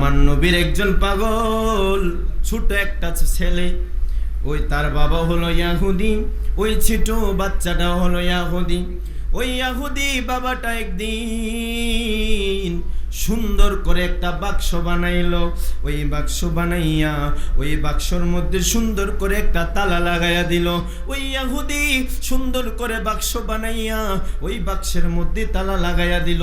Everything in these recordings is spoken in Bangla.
আমার নবীর একজন পাগল, ছোট একটা ছেলে। ওই তার বাবা হলো ইয়াহুদি, ওই ছোট বাচ্চাটা হলো ইয়াহুদি। ওই ইয়াহুদি বাবাটা একদিন সুন্দর করে একটা বাক্স বানাইলো। ওই বাক্স বানাইয়া ওই বাক্সর মধ্যে সুন্দর করে একটা তালা লাগাইয়া দিল। ওই ইয়াহুদি সুন্দর করে বাক্স বানাইয়া ওই বাক্সের মধ্যে তালা লাগাইয়া দিল।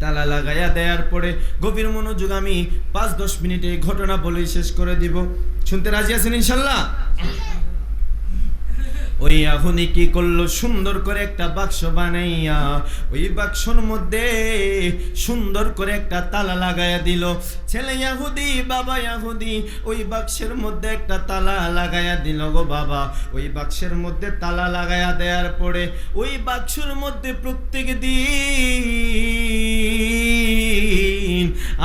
তালা লাগাইয়া দেওয়ার পরে গভীর মনোযোগ আমি পাঁচ দশ মিনিটে ঘটনা বলে শেষ করে দিব। শুনতে রাজি আছেন ইনশাল্লাহ? ওই আহুনি কি করল? সুন্দর করে একটা বাক্স বানাইয়া ওই বাক্সর মধ্যে সুন্দর করে একটা তালা লাগাইয়া দিল। ছেলে ইয়াহুদি বাবা ইয়াহুদি ওই বাক্সের মধ্যে একটা তালা লাগাইয়া দিল গো বাবা। ওই বাক্সের মধ্যে তালা লাগাইয়া দেওয়ার পরে ওই বাক্সর মধ্যে প্রত্যেক দিন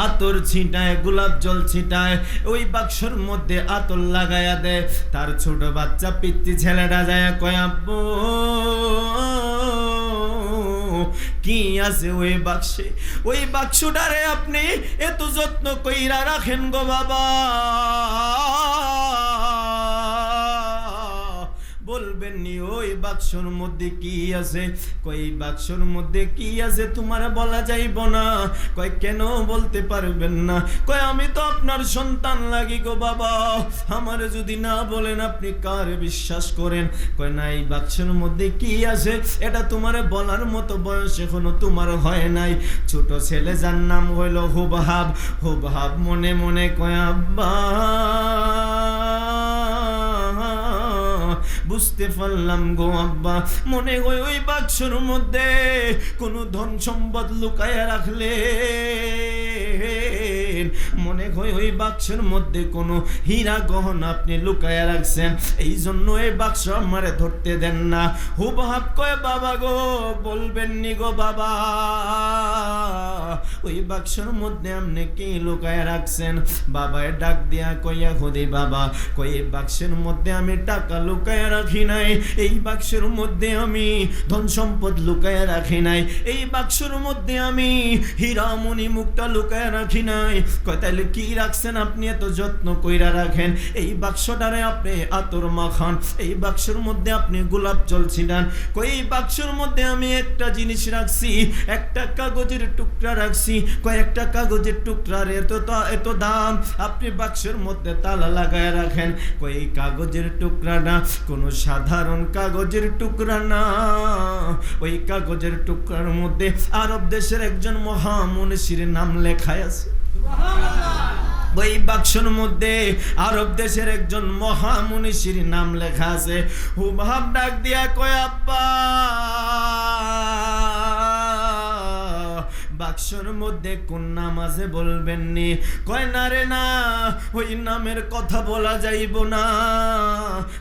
আতর ছিটায়, গোলাপ জল ছিটায়, ওই বাক্সর মধ্যে আতর লাগাইয়া দেয়। তার ছোট বাচ্চা পিত্তি ছেলেটা যায় কয়, আব্বু, কি আছে ওই বাক্সে? ওই বাক্সটারে আপনি এত যত্ন কইরা রাখেন গো বাবা। বলবেন নি, ওই বাক্সর মধ্যে কি আছে? কই বাক্সর মধ্যে কি আছে তোমার বলা যাইব না। কয়, কেন বলতে পারবেন না? কয়, আমি তো আপনার সন্তান লাগি গো বাবা। আমার যদি না বলেন আপনি কার বিশ্বাস করেন? কয় না এই বাক্সের মধ্যে কি আছে? এটা তোমার বলার মতো বয়স এখনও তোমার হয় নাই। ছোট ছেলে যার নাম হইল হুবহাব। হুবহাব মনে মনে কয়, আব্বা। বুঝতে পারলাম গো আব্বা। মনে হয় ওই বাক্সর মধ্যে কোনো ধন সম্পদ লুকায়া রাখলে। মনে হয় ওই বাক্সের মধ্যে কোনো হীরা গহনা আপনি লুকায়া রাখছেন। এই জন্য এই বাক্স আমারে ধরতে দেন না। হুবহাব কয়, বাবা গো, বলবেন নি গো বাবা। ওই বাক্সের মধ্যে আপনি কি লুকায়া রাখছেন? বাবায় ডাক দিয়া কইয়া খুদি বাবা কই এই বাক্সের মধ্যে আমি টাকা লুকায় রাখি নাই। এই বাক্সের মধ্যে আমি ধন সম্পদ লুকায়া রাখি নাই। এই বাক্সের মধ্যে আমি হীরামণি মুক্তা লুকায়া রাখি নাই। কয় কি রাখছেন আপনি এত যত্ন কইরা রাখেন? এই বাক্সটারে আপনি আতর মাখান, এই বাক্সের মধ্যে আপনি গোলাপ জল ছিটান। কই বাক্সের মধ্যে আমি একটা জিনিস রাখছি, একটা কাগজের টুকরা রাখছি। কয়েকটা কাগজের টুকরার এত এত দাম, আপনি বাক্সের মধ্যে তালা লাগায় রাখেন। কই কাগজের টুকরাটা কোনো সাধারণ কাগজের টুকরা না। ওই কাগজের টুকরার মধ্যে আরব দেশের একজন মহামনীষীর নাম লেখায় আছে। ওই বাক্সর মধ্যে আরব দেশের একজন মহামনীষীর নাম লেখা আছে। হুবহাব ডাক দিয়া কয়, আব্বা! বাক্সর মধ্যে কোন নাম আছে বলবেন নি কয়, না রে, না, ওই নামের কথা বলা যাইব না।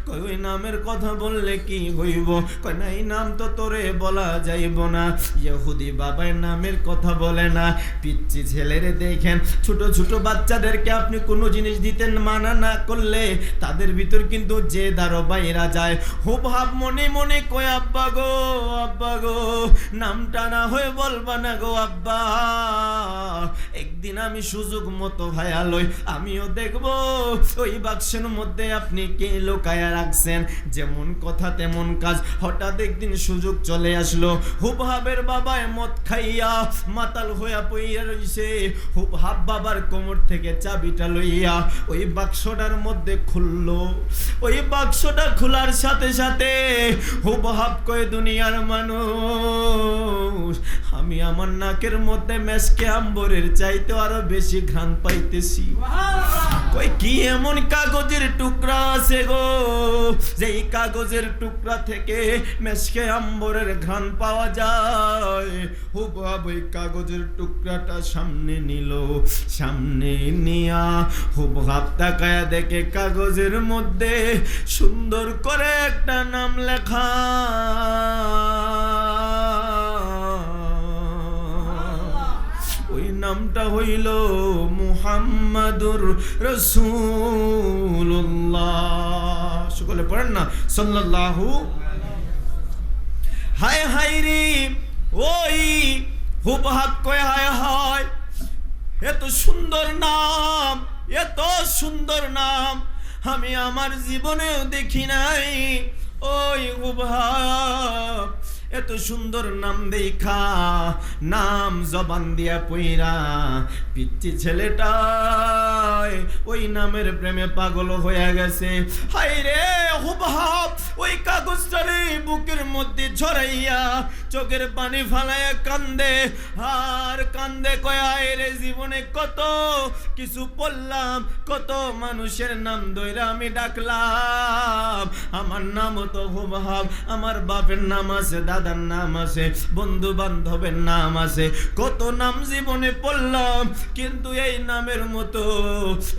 কয়, ওই নামের কথা বললে কি হইব? কয়, না, এই নাম তো তোরে বলা যাইব না। ইহুদি বাবার নামের কথা বলে না। পিচ্ছি ছেলেরে দেখেন, ছোট ছোট বাচ্চাদেরকে আপনি কোনো জিনিস দিতেন মানা না করলে তাদের ভিতর কিন্তু যে দারো বাইরা যায়। হাব মনে মনে কয়, আব্বা গো আব্বা গো, নামটা না হয়ে বলবা না গো, আব্বা একদিন আমি সুযোগ মতো ভাইয়া লই, আমিও দেখব ওই বাক্সের মধ্যে আপনি কে লোকায়া রাখছেন। যেমন কথা, তেমন কাজ। হঠাৎ একদিন সুযোগ চলে আসলো, হুবহাবের বাবায় মদ খাইয়া মাতাল হইয়া পইয়া রইছে। হুবহাব বাবার কোমর থেকে চাবিটা লইয়া ওই বাক্সটার মধ্যে খুললো। ওই বাক্সটা খোলার সাথে সাথে হুবহাব কয়, দুনিয়ার মানুষ, আমি আমার নাকের মধ্যে মেসকে আম্বরের চাইতে আরও বেশি ঘ্রাণ পাইতেছি। কই কি এমন কাগজের টুকরা আছে গো? যেই কাগজের টুকরা থেকে মেসকে আম্বরের ঘ্রাণ পাওয়া যায়। হুবহাব ওই কাগজের টুকরাটা সামনে নিল সামনে নিয়া হুবহাব তাকায়া দেখে কাগজের মধ্যে সুন্দর করে একটা নাম লেখা। নামটা হইল মুহাম্মাদুর রসুল্লাহ সকলে পড়েন না? সাল্লাল্লাহু হায় হায় রে, ওই হুবহাব কয় হায় হায়। এত সুন্দর নাম, এত সুন্দর নাম আমি আমার জীবনেও দেখি নাই। ওই উভাব এত সুন্দর নাম দেখা, নাম জবান দিয়া পইরা পিচ্ছি ছেলেটাই ওই নামের প্রেমে পাগল হয়ে গেছে। হাই রে হুবহাব, ওই কাগজটারে বুকের মধ্যে ঝরাইয়া চোখের পানি ফালাইয়া কান্দে। আর কান্দে কয়ায় রে জীবনে কত কিছু পড়লাম, কত মানুষের নাম দইরা আমি ডাকলাম। আমার নাম তো হুবহাব, আমার বাপের নাম আছে দাদার নাম আছে বন্ধু বান্ধবের নাম আছে কত নাম জীবনে পড়লাম, কিন্তু এই নামের মতো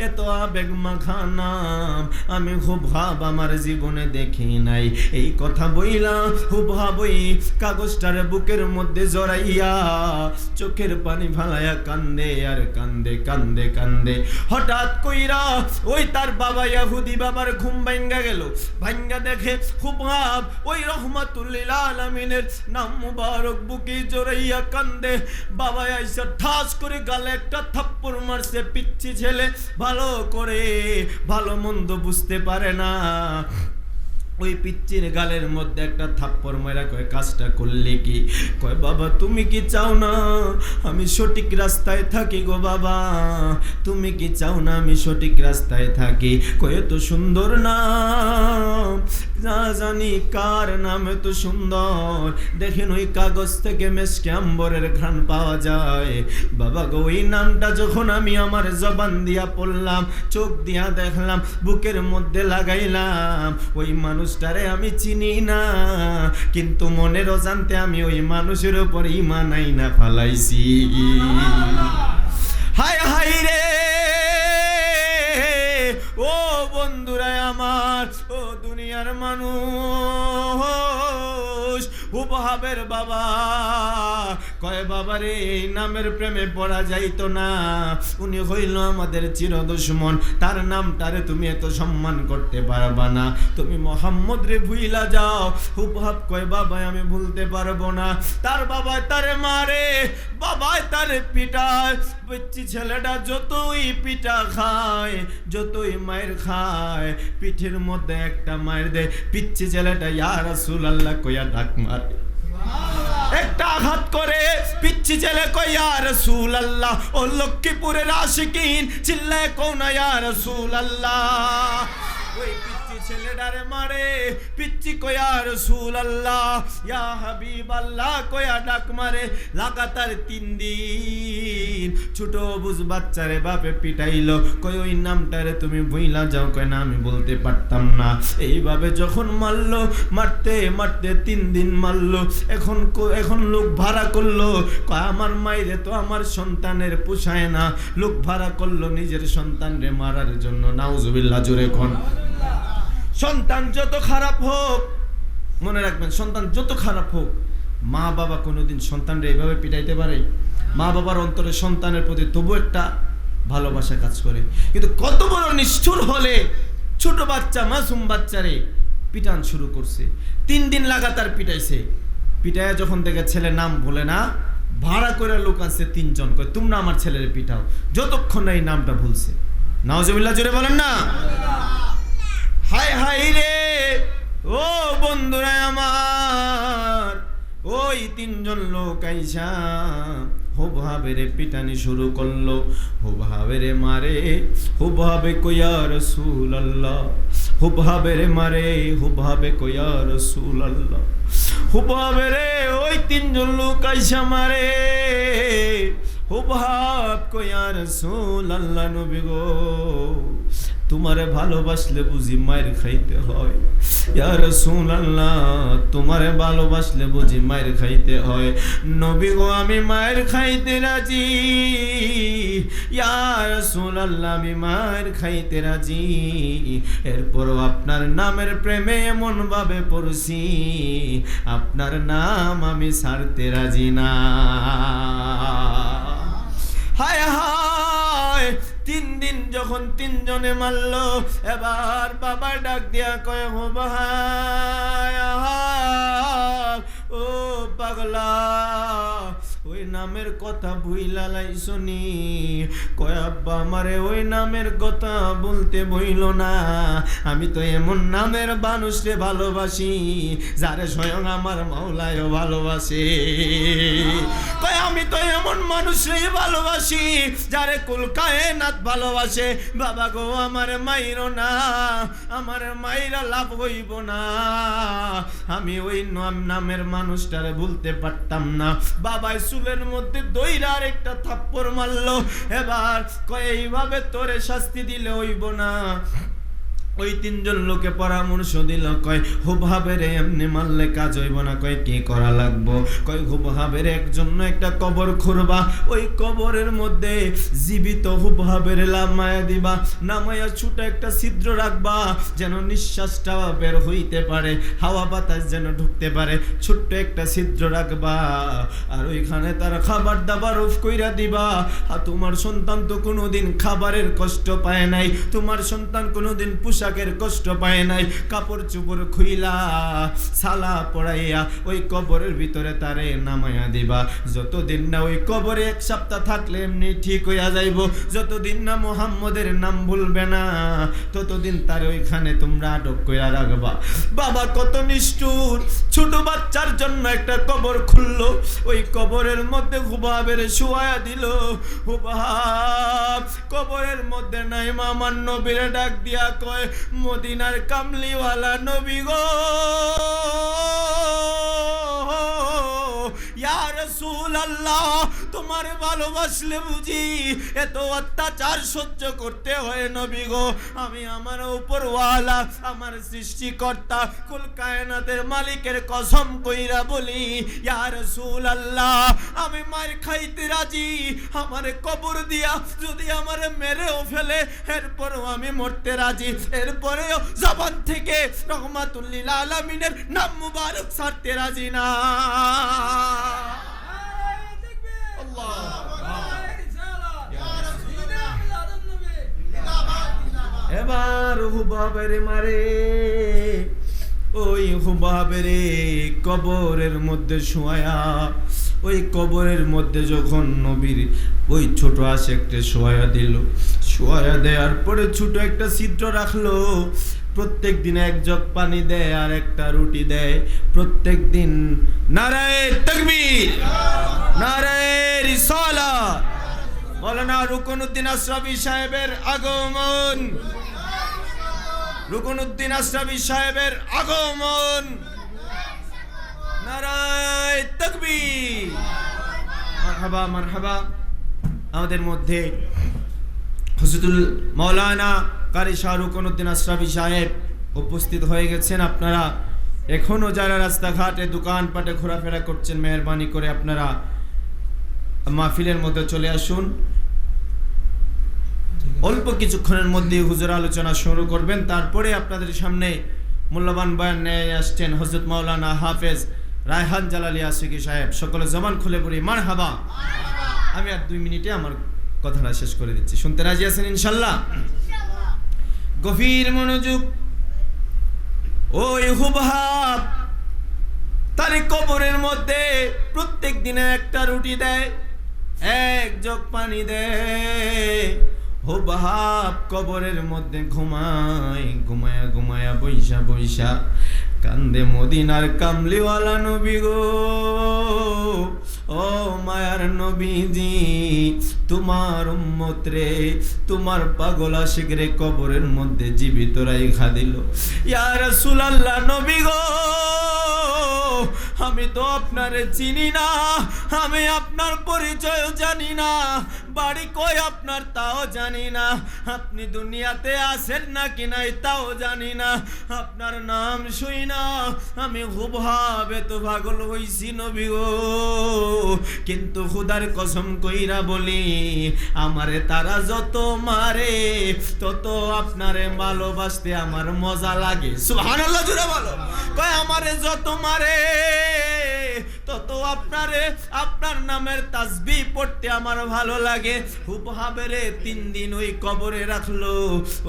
এত আবেগ মাখা নাম আমি হুবহাব আমার জীবনে দেখি নাই। এই কথা বইলা হুবহাব ওই কাগজটার বুকের মধ্যে জড়াইয়া চোখের পানি ফালাইয়া কান্দে আর কান্দে কান্দে কান্দে। হঠাৎ কইরা ওই তার বাবা ইয়াহুদি বাবার ঘুম ভাঙ্গা গেল। ভাঙ্গা দেখে হুবহাব ওই রহমাতুল্লিল আলামিনের নাম মুবারক, বুকে জড়াইয়া কান্দে। বাবা আইসা ঠাস করে গালে একটা থাপ্পড় মারছে, পিচ্ছি ছেলে। ভালো করে, ভালো মন্দ বুঝতে পারে না। ওই পিচ্চির গালের মধ্যে একটা থাপ্পড় মেরা কয়, কাজটা করলে কি? কয়, বাবা, তুমি কি চাও না আমি সঠিক রাস্তায় থাকি গো বাবা? তুমি কি চাও না আমি সঠিক রাস্তায় থাকি? কয় তো সুন্দর নাম না জানি কার নাম এত সুন্দর। দেখেন ওই কাগজ থেকে মেসকে আম্বরের ঘ্রাণ পাওয়া যায়। বাবা গো ওই নামটা যখন আমি আমার জবান দিয়া পড়লাম, চোখ দিয়া দেখলাম, বুকের মধ্যে লাগাইলাম, ওই মানুষটারে আমি চিনি না। কিন্তু মনের অজান্তে আমি ওই মানুষের উপর ইমান আইনা ফালাইছি। হায় হায় রে! দুনিয়ার মানুষ উপহাবের বাবা। কয় বাবা রে এই নামের প্রেমে পড়া যাইতো না। উনি হইল আমাদের চির দুশ্মন। তার নামটারে তুমি এত সম্মান করতে পারবা না। তুমি মোহাম্মদ রে ভুইলা যাও। উপহাব কয় বাবা আমি ভুলতে পারব না। তার বাবা তারে মারে বাবাই তারে পিটায়। পিচ্ছি ছেলেটা যতই পিঠা খায়, যতই মায়ের খায়, পিঠের মধ্যে একটা মায়ের দেয়। পিচ্ছি ছেলেটা, ইয়া রাসূল আল্লাহ কইয়া ডাক মারে। একটা আঘাত করে পিচ্ছি ছেলে কইয়া রসুল আল্লাহ ও লক্ষ্মীপুরের আশিকিন, চিল্লায় কোন রসুল আল্লাহ মারে কয়া রসুল আল্লাহ ইয়া হাবিব আল্লাহ কয়া ডাক মারে, লাগাতার তিন দিন ছোট বুঝ বাচ্চারে বাপে কই ওই নামটারে তুমি ভুইলা যাও, কয় না আমি বলতে পারতাম না। এইভাবে যখন মারলো, মারতে মারতে তিন দিন মারলো, এখন এখন লোক ভাড়া করল, কয় আমার মাইরে তো আমার সন্তানের পোষায় না, লোক ভাড়া করল নিজের সন্তানরে মারার জন্য, নাউজুবিল্লাহ জুড়ে খন সন্তান যত খারাপ হোক, মনে রাখবেন, সন্তান যত খারাপ হোক, মা বাবা কোনোদিন সন্তানরা এভাবে পিটাইতে পারে? মা বাবার অন্তরে সন্তানের প্রতি তবু একটা ভালোবাসা কাজ করে। কিন্তু কত বড় নিষ্ঠুর হলে ছোট বাচ্চা, মাসুম বাচ্চারে পিটান শুরু করছে। তিন দিন লাগাতার পিটাইছে। পিটায় যখন দেখে ছেলে নাম বলে না, ভাড়া করে লোক আছে তিনজন। কয়, তোমরা আমার ছেলের পিটাও। যতক্ষণ না এই নামটা ভুলছে। নওয়াজবিল্লাহ জুড়ে বলেন না? হায় হায় রে, ও বন্ধুরা আমার, ওই তিনজন লোক আইসা হুবহাবের পিটানি শুরু করল, হুবহাবের মারে, হুবহাবে কইয়া রসুল আল্লাহ হুবহাবের মারে, হুবহাবে কইয়া রসুল আল্লাহ হুবহাবের ওই তিনজন লোক আইসা মারে, হুবহাব কইয়া রসুল আল্লাহ নবী গো তোমারে ভালোবাসলে বুঝি মায়ের খাইতে হয়। ইয়া রাসূলুল্লাহ, তোমারে ভালোবাসলে বুঝি মায়ের খাইতে হয়। নবী গো, আমি মায়ের খাইতে রাজি। ইয়া রাসূলুল্লাহ, আমি মায়ের খাইতে রাজি। এরপরও আপনার নামের প্রেমে এমন ভাবে পড়ছি। আপনার নাম আমি ছাড়তে রাজি না। হায় হায়! তিন দিন যখন তিনজনে মারল এবার বাবা ডাক দিয়া কয় হো ও পাগলা ওই নামের কথা ভুইলা লাইছনি কয়, আব্বা, আমারে ওই নামের কথা বলতে বইল না। আমি তো এমন নামের মানুষকে ভালোবাসি, যারে স্বয়ং আমার মাওলায়ও ভালোবাসে। কয়, আমি তো এমন মানুষই ভালোবাসি, যারে কুল কায়নাত ভালোবাসে। বাবা গো, আমার মাইর না, আমার মাইরা লাভ হইব না। আমি ওই নাম, নামের মানুষটারে ভুলতে পারতাম না। বাবাই চুলের মধ্যে দইরার একটা থাপ্পড় মারলো। এবার কয় এইভাবে তোরে শাস্তি দিলে হইব না। ওই তিনজন লোকে পরামর্শ দিল, কয়, হুবহাবের এমনি মারলে কাজ হইব না, কয়, কি করা লাগবো? কয়, হুবহাবের একজন্য একটা কবর খুঁড়বা, ওই কবরের মধ্যে জীবিত হুবহাবের লামায়া দিবা, নামায়া ছোট একটা ছিদ্র রাখবা, যেন নিঃশ্বাসটা বের হইতে পারে, হাওয়া বাতাস যেন ঢুকতে পারে, ছোট্ট একটা ছিদ্র রাখবা, আর ওইখানে তার খাবার দাবার অফ কইরা দিবা আর তোমার সন্তান তো কোনোদিন খাবারের কষ্ট পায় নাই, তোমার সন্তান কোনোদিন পোশাকের কষ্ট পায় নাই। কাপড় চোপড় খুইলা সালা পড়াইয়া ওই কবরের ভিতরে তারে নামাইয়া দিবা। যতদিন না ওই কবরে এক সপ্তাহ থাকলে এমনি ঠিক হইয়া যাইব। যতদিন না মোহাম্মদের নাম ভুলবে না, ততদিন তার ওইখানে তোমরা আটক কইরা রাখবা। বাবা কত নিষ্ঠুর, ছোট বাচ্চার জন্য একটা কবর খুললো। ওই কবরের মধ্যে হুবাবের শুয়ায়া দিল। হুবাব, কবরের মধ্যে নাই মামার নবীরে ডাক দিয়া কয় মদিনার কামলিওয়ালা নবী গো। ইয়া রাসূলুল্লাহ, তোমার ভালোবাসলে বুঝি এত অত্যাচার সহ্য করতে হয় নবী গো। আমি আমার উপরওয়ালা, আমার সৃষ্টিকর্তা কুল কায়নাতের মালিকের কসম কইরা বলি, ইয়া রাসূলুল্লাহ, আমি মার খাইতে রাজি, আমার কবর দিয়া যদি আমার মেরেও ফেলে, এরপরও আমি মরতে রাজি। এরপরেও জবান থেকে রহমাতুল্লিল আলামিনের নাম মুবারক সারতে রাজি না। এবার হুবাবের মারে, ওই হুবাবের কবরের মধ্যে শোয়া ওই কবরের মধ্যে যখন নবীর ওই ছোট আশেকটা শোয়া দিল শোয়া দেওয়ার পরে ছোট একটা ছিদ্র রাখল প্রত্যেক দিন এক জগ পানি দেয় আর একটা রুটি দেয়। প্রত্যেক দিন নারায় তকবীর, নারায় রিসালা। মৌলানা রুকনুদ্দিন আশরাফি সাহেবের আগমন। রুকনুদ্দিন আশরাফি সাহেবের আগমন। নারায় তকবীর। মারহাবা মারহাবা। আমাদের মধ্যে হুজুরুল মাওলানা কারি শাহ রুকনুদ্দিন আশরাফি সাহেব উপস্থিত হয়ে গেছেন। আপনারা এখনও যারা রাস্তাঘাটে দোকানপাটে ঘোরাফেরা করছেন, মেহরবানি করে আপনারা মাহফিলের মধ্যে চলে আসুন। অল্প কিছুক্ষণের মধ্যে হুজুর আলোচনা শুরু করবেন। তারপরে আপনাদের সামনে মূল্যবান বয়ান নিয়ে আসছেন হজরত মাওলানা হাফেজ রায়হান জালালি আশিকি সাহেব। সকলে জবান খুলে পড়ি মার হাবা আমি আর দুই মিনিটে আমার কথাটা শেষ করে দিচ্ছি। শুনতে রাজি আছেন ইনশাল্লাহ? গভীর মনোযোগ। ওই হুবহাব তার কবরের মধ্যে প্রত্যেক দিনে একটা রুটি দেয়, এক জগ পানি দেয়। হুবহাব কবরের মধ্যে ঘুমায়, ঘুমায়া ঘুমায়া বৈশা বৈশা কান্দে মদিনার কামলিওয়ালা নবী গো। ও মায়ার নবীজি, তোমার উম্মত রে তোমার পাগল আশিক রে কবরের মধ্যে জীবিত রাইখা দিল। ইয়া রাসূলুল্লাহ নবী গো। আমি তো আপনারে চিনি না, আমি আপনার পরিচয় জানি না, বাড়ি কই আপনার তাও জানি না, আপনি দুনিয়াতে আছেন নাকি নাই তাও জানি না, আপনার নাম শুই না, আমি খুব ভাবে তো পাগল হইছি নবী গো। কিন্তু খুদার কসম কইরা বলি, আমারে তারা যত মারে, তত আপনারে ভালোবাসতে আমার মজা লাগে। সুবহানাল্লাহ জুড়ে বলো। কয়, আমারে যত মারে তত আপনারে, আপনার নামের পড়তে আমার ভালো লাগে। হুবহাবেরে তিন দিন ওই কবরে রাখল।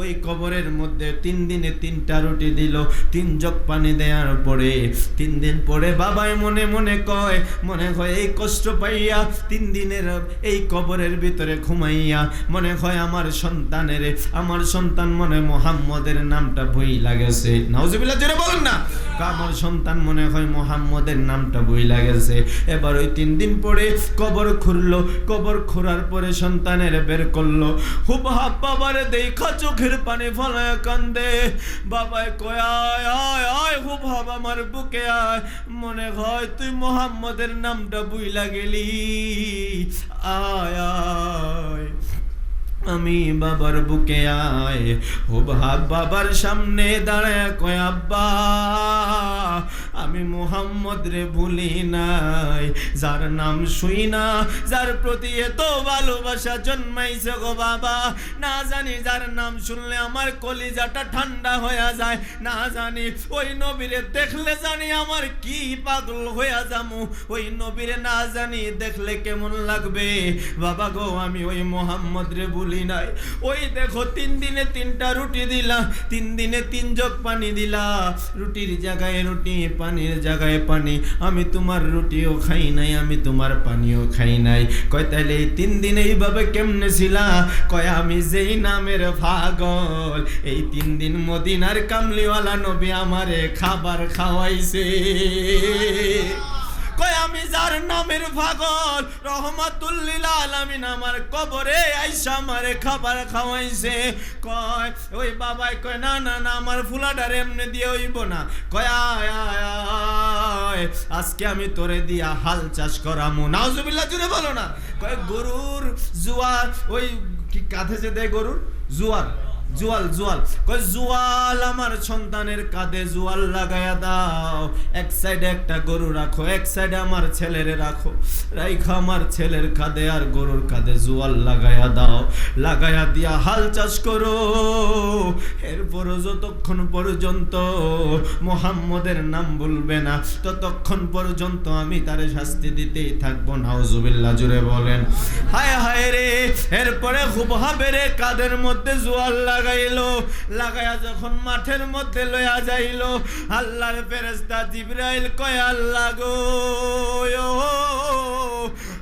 ওই কবরের মধ্যে তিন দিনে তিনটা রুটি দিল। তিন জগ পানি দেওয়ার পরে তিন দিন পরে মনে মনে কয়, মনে হয় এই কষ্ট পাইয়া তিন দিনের এই কবরের ভিতরে ঘুমাইয়া, মনে হয় আমার সন্তানের, আমার সন্তান মনে মোহাম্মদের নামটা বই লাগেছে নাউজুবিল্লাহ, জোরে বলেন না। আমার সন্তান মনে হয় মোহাম্মদের নামটা বই লাগেছে এবার ওই তিন দিন পরে কবর খুললো। কবর খোরার পরে সন্তানের বের করল। হুব হাব বাবার দেখা চোখের পানি ফলায় কান্দে। বাবায় কয়, আয় আয় হুব হাব আমার বুকে আয়। মনে হয় তুই মোহাম্মদের নামটা বুইলা গেলি। আয় আয়। আমি বাবার বুকে আয়। ভাব বাবার সামনে দাঁড়ায় কয়, আব্বা, আমি মোহাম্মদ রে ভুলি নাই। যার নাম শুই না, যার প্রতি এত ভালোবাসা জন্মাইছে গো বাবা। না জানি যার নাম শুনলে আমার কলিজাটা ঠান্ডা হয়ে যায়। না জানি ওই নবীরে দেখলে জানি আমার কি পাগল হয়ে যামু। ওই নবীরে না জানি দেখলে কেমন লাগবে। বাবা গো, আমি ওই মোহাম্মদ রে ভুলি নাই। ওই দেখো, তিন দিনে তিনটা রুটি দিলা তিন দিনে তিন জগ পানি দিলা রুটির জায়গায় রুটি, পানির জায়গায় পানি। আমি তোমার রুটিও খাই নাই, আমি তোমার পানিও খাই নাই। কয় তাহলে তিন দিন এইভাবে কেমনে ছিলা কয়, আমি যেই নামের পাগল, এই তিন দিন মদিনার কামলিওয়ালা নবী আমারে খাবার খাওয়াইছে। কয়, আমি যার নামের পাগল, রহমাতুল্লিল আলামিন আমার কবরে আইসা আমারে খাবার খাওয়াইছে। কয়, ওই বাবাই কয়, না না না, আমার ফুলাডার এমনি দিয়ে হইব না। কয়, আয় আয় আয়, আজকে আমি তোরে দিয়া হাল চাষ করামু। নাউজুবিল্লাহ জুড়ে বলো না। কয়, গরুর জুয়ার, ওই কি কাঁধে যে দেয় গরুর? জুয়ার। জুয়াল জুয়াল। কয়, জুয়াল আমার সন্তানের কাঁধে জুয়াল লাগায়া দাও। এক সাইডে একটা গরু রাখো, এক সাইডে আমার ছেলেরে রাখো। রাইখা আমার ছেলের কাঁধে আর গরুর কাঁধে জুয়াল লাগায়া দাও। লাগায়া দিয়া হাল চাষ করো। এরপরও যতক্ষণ পর্যন্ত মোহাম্মদের নাম বলবে না, ততক্ষণ পর্যন্ত আমি তারে শাস্তি দিতেই থাকব নাউজুবিল্লাহ জুড়ে বলেন। হায় হায় রে, এরপরে খুব হবে রে কাদের মধ্যে জোয়াল লাগাইলো লাগায়া যখন মাঠের মধ্যে লয়া যাইলো আল্লাহর ফেরেস্তা জিব্রাইল কয় আল্লাহ গো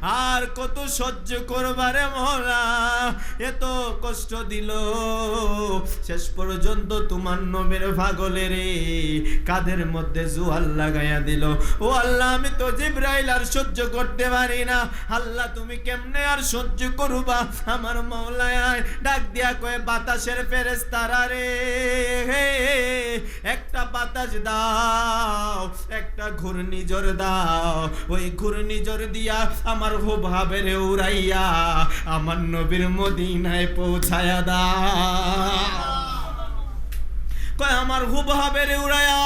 আর কত সহ্য করবারে মরা এত কষ্ট দিল। শেষ পর্যন্ত তোমার নবের ভাগলে রে কাদের মধ্যে জুয়াল লাগাইয়া দিল। ও আল্লাহ আমি তো জিব্রাইল আর সহ্য করতে পারি না। আল্লাহ তুমি কেমনে আর সহ্য করবা? আমার মৌলায় ডাক দিয়া কয়ে বাতাসের ফেরেস তারা রে হে, একটা বাতাস দাও একটা ঘূর্ণিঝড় দাও। ওই ঘূর্ণিঝড় দিয়া আমার ভাবের উড়াইয়া আমার নবীর মদিনায় পৌঁছায়া দাও কয়, আমার হুবহাবের উড়ায়া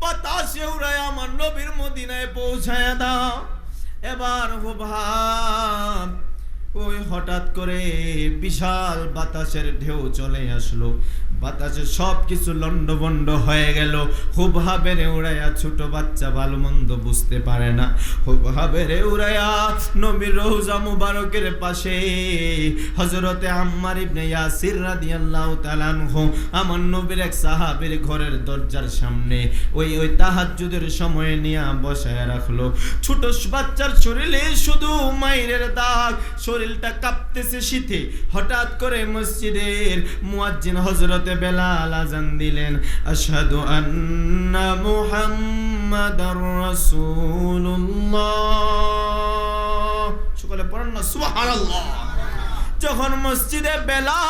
বাতাসে উড়ায়া আমার নবীর মদিনায় পৌঁছায়া দাও এবার হুবহাব, ওই হঠাৎ করে বিশাল বাতাসের ঢেউ চলে আসলো। বাতাসে সব কিছু লন্ডভন্ড হয়ে গেল। খুব হাবেরে উড়াইয়া ছোট বাচ্চা ভালো মন্দ বুঝতে পারে না। খুব হাবেরে উড়াইয়া নবীর রোজা মুবারকের পাশে হজরতে আম্মার ইবনে ইয়াসির রাদিয়াল্লাহু তাআলা আনহু, আমার নবীর এক সাহাবীর ঘরের দরজার সামনে ওই ওই তাহাজ্জুদের সময়ে নিয়ে বসায় রাখল। ছোট বাচ্চার শরীরে শুধু মাইরের দাগ, শরীরটা কাঁপতেছে শীতে। হঠাৎ করে মসজিদের মুয়াজ্জিন হজরতে বেলাল আজান দিলেন, আশহাদু আন্না মুহাম্মাদার রাসূলুল্লাহ। সকলে পড়েন না, সুবহানাল্লাহ। যখন মসজিদে বেলাল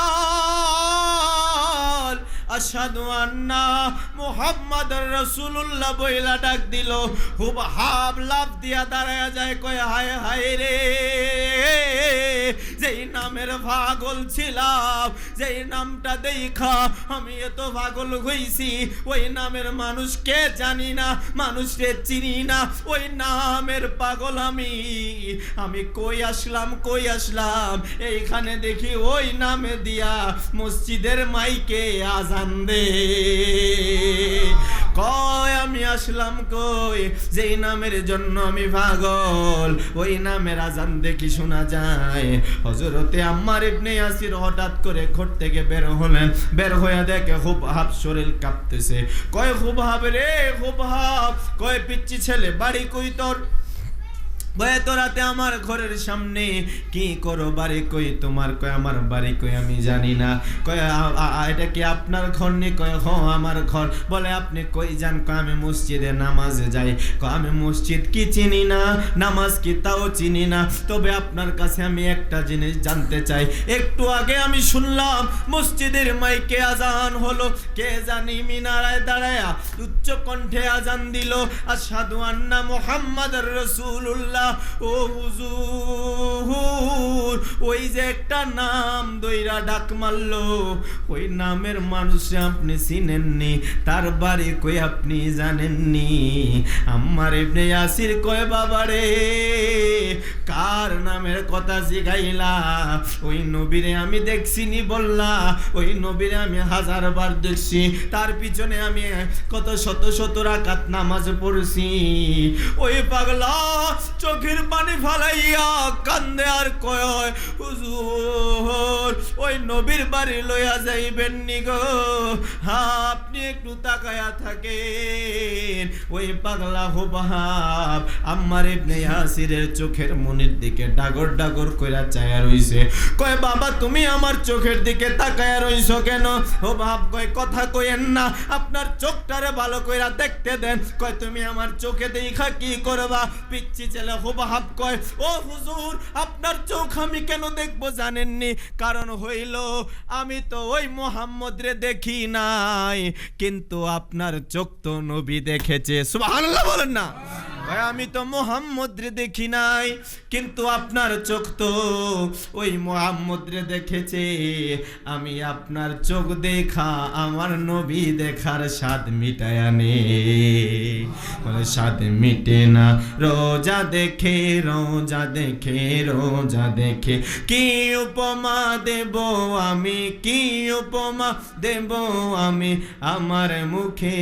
আশহাদু আন্না মুহাম্মাদার রাসূলুল্লাহ বইলা ডাক দিল, হুব হাব লাভ দিয়া দাঁড়ায়া যায় কয়, হায় হায় রে। যেই নামের পাগল ছিলাম, যেই নামটা দেখা আমি এত পাগল হইছি, ওই নামের মানুষকে জানি না মানুষকে চিনি না, ওই নামের পাগল আমি। আমি কই আসলাম কই আসলাম, এইখানে দেখি ওই নামে দিয়া মসজিদের মাইকে আজান দে। কয়, আমি আসলাম কই? যেই নামের জন্য আমি পাগল, ওই নামের আজান দেখি শোনা যায়। হজরতে আমার ইবনে ইয়াসির হঠাৎ করে ঘর থেকে বের হলেন। বের হয়ে দেখে খুব হাব শরীর কাঁপতেছে। কয় খুব হাব রে খুব হাব কয় পিচ্ছি ছেলে, বাড়ি কই তোর? বয়ে তোরাতে আমার ঘরের সামনে কি করো? বাড়ি কই? তোমার কয়, আমার বাড়ি কই আমি জানি না। কয় এটা কি আপনার ঘর নি? কয়, হ, আমার ঘর। বলে, আপনি কই যান? কয়, আমি মসজিদে নামাজে যাই। কয়, আমি মসজিদ কি চিনি না? নামাজ কি তাও চিনি না? তবে আপনার কাছে আমি একটা জিনিস জানতে চাই। একটু আগে আমি শুনলাম মসজিদের মাইকে আজান হলো। কে জানি মিনারায় দাঁড়ায়া উচ্চ কণ্ঠে আজান দিল। আসাদু আন্না মোহাম্মদ রসুল্লাহ ও হুজুর, ওই যে একটা নাম দইরা ডাক মারলো। ওই নামের মানুষে আপনি চিনেননি, তার বাড়ি কই আপনি জানেননি? আমার ইবনে ইয়াসির কয় বাবারে কার নামের কথা শিখাইলা ওই নবীরে আমি দেখছিনি বললা, ওই নবীরে আমি হাজার বার দেখছি। তার পিছনে আমি কত শত শত রাকাত নামাজ পড়ছি। ওই পাগলা চোখের পানি ফালাইয়া কান্দে আর কয়, হুজুর, ওই নবীর বাড়ি লইয়া যাইবেন নি গো। হ্যাঁ আপনি একটু তাকায়া থাকেন। ওই পাগলা হুবাহাব আম্মার ইবনে ইয়াসিরের চোখের মনির দিকে ডাগর ডাগর কইরা চায়া রইছে। কয়, বাবা, তুমি আমার চোখের দিকে তাকায়া রইছো কেন? ও বাপ কয়, কথা কইেন না, আপনার চোখটারে ভালো কইরা দেখতে দেন। কয়, তুমি আমার চোখে দেখা কি করবা? পিচ্ছি ছেলে হুবাহাব কয়, ও হুজুর, আপনার চোখ আমি কেন দেখব জানেননি? কারণ হইল, আমি তো ওই মোহাম্মদ রে দেখি নাই। কিন্তু আপনার চোখ তো নবী দেখেছে। সুবহানাল্লাহ বলেন না। আমি তো মোহাম্মদ রে দেখি নাই। কিন্তু আপনার চোখ তো ওই মোহাম্মদ রে দেখেছে। আমি আপনার চোখ দেখা, আমার নবী দেখার স্বাদ মিটায় আনে। বলে, স্বাদ মিটে না, রোজা দেখে রোজা দেখে রোজা দেখে। কি উপমা দেব আমি, কি উপমা দেব আমি, আমার মুখে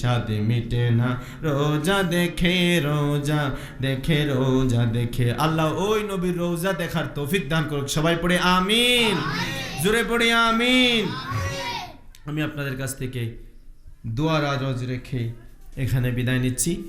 স্বাদ মিটে না। রোজা দেখে রোজা দেখে, রোজা দেখে। আল্লাহ ওই নবীর রোজা দেখার তৌফিক দান করুক। সবাই পড়ে আমিন। জোরে পড়ে আমিন। আমি আপনাদের কাছ থেকে দোয়ার আজ রেখে এখানে বিদায় নিচ্ছি।